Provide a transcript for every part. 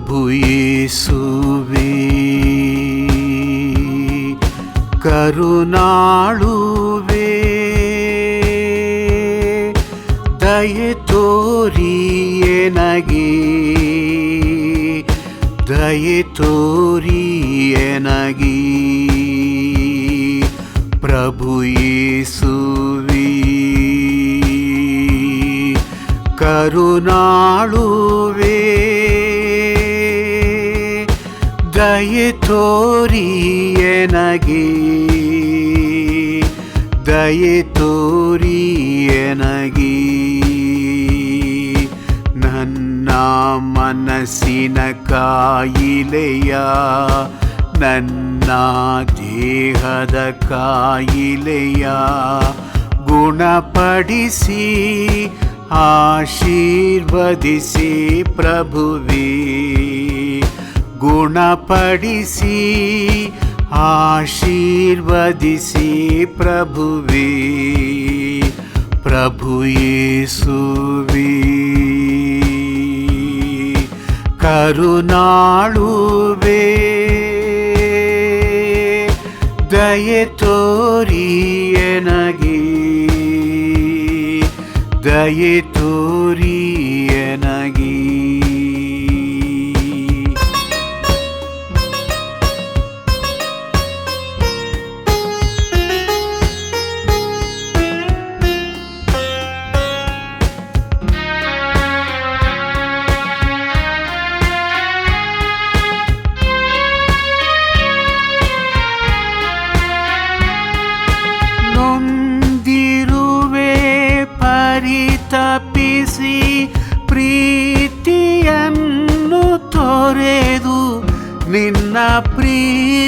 பிரபு இயேசுவே கருணாளுவே தயத்தோரியனகே தயத்தோரியனகே பிரபு இயேசுவே கருணாளுவே ದಯೆ ತೋರಿಯನಗೆ ದಯೆ ತೋರಿಯನಗಿ ನನ್ನ ಮನಸ್ಸಿನ ಕಾಯಿಲೆಯ ನನ್ನ ದೇಹದ ಕಾಯಿಲೆಯ ಗುಣಪಡಿಸಿ ಆಶೀರ್ವದಿಸಿ ಪ್ರಭುವೇ. ಗುಣಪಡಿಸಿ ಆಶೀರ್ವದಿಸಿ ಪ್ರಭುವೇ ಪ್ರಭು ಯೇಸುವೇ ಕರುನಾಳುವೆ ದಯೆ ತೋರಿಯನಗೆ ದಯೆ ತೋರಿಯನಗೆ ನೊಂದಿರುವೆ ನಿನ್ನ ಪ್ರೀತಿಯನ್ನು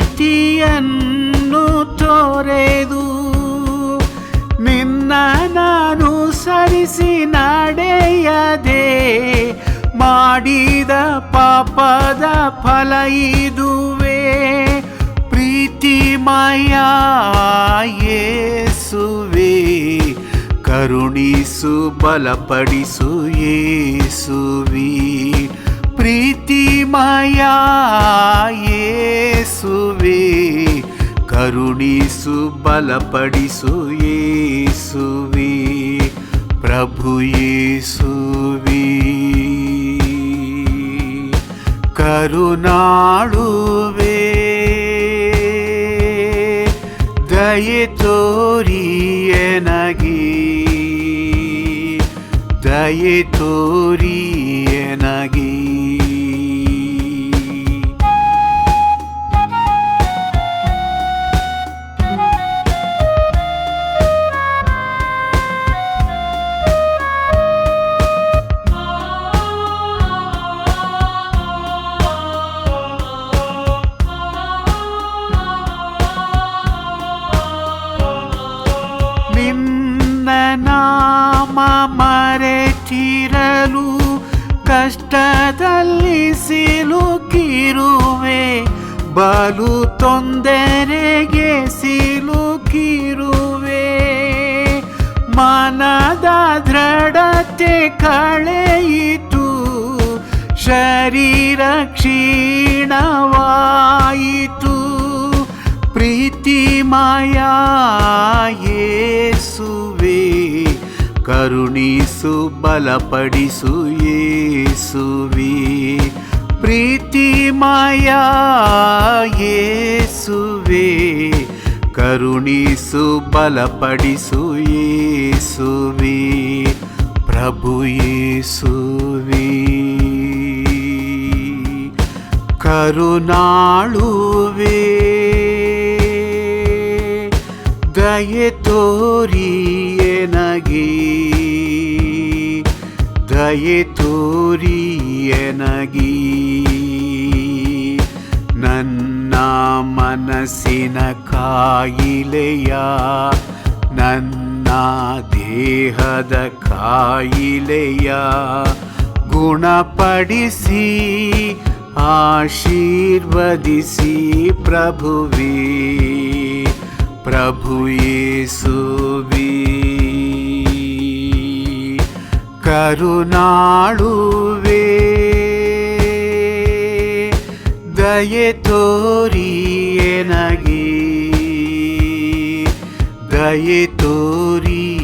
ತೋರೆದು ನಿನ್ನ ನಾನು ಸರಿಸಿ ನಡೆಯದೆ ಮಾಡಿದ ಪಾಪದ ಫಲ ಇದುವೆ. ಪ್ರೀತಿಮಯ ಯೇಸುವೆ, ಕರುಣಿಸು, ಬಲಪಡಿಸು ಯೇಸುವಿ. ಪ್ರೀತಿಮಯ ಯೇಸುವೆ ಕರುಣಿಸು ಬಲಪಡಿಸು ಯೇಸುವಿ ಪ್ರಭು ಯೇಸುವಿ ಕರುನಾಳುವೆ ದಯೆ ತೋರಿಯನಗೆ ದಯೆ ತೋರಿಯನಗೆ ಮರೆತಿರಲು ಕಷ್ಟದಲ್ಲಿ ಸಿಲುಕಿರುವೆ. ಬಲು ತೊಂದರೆಗೆ ಸಿಲುಕಿರುವೆ. ಮನದ ದೃಢತೆ ಕಳೆಯಿತು ಶರೀರ ಕ್ಷೀಣವಾಯಿತು. ಪ್ರೀತಿಮಯ ಕರುಣಿಸು ಬಲಪಡಿಸು ಯೇಸುವೆ ಪ್ರೀತಿಮಯ ಯೇಸುವೆ ಕರುಣಿಸು ಬಲಪಡಿಸು ಯೇಸುವೆ ಪ್ರಭು ಯೇಸುವೆ ಕರುನಾಳುವೆ ದಯೆ ತೋರಿಯನಗೆ ದಯೆ ಎನಗಿ. ನನ್ನ ಮನಸ್ಸಿನ ಕಾಯಿಲೆಯ ನನ್ನ ದೇಹದ ಕಾಯಿಲೆಯ ಗುಣಪಡಿಸಿ ಆಶೀರ್ವದಿಸಿ ಪ್ರಭುವೇ. ಪ್ರಭು ಯೇಸುವಿ. ಕರುನಾಳುವೆ. ದಯೆ ತೋರಿ ಎನಗೆ. ದಯೆ ತೋರಿ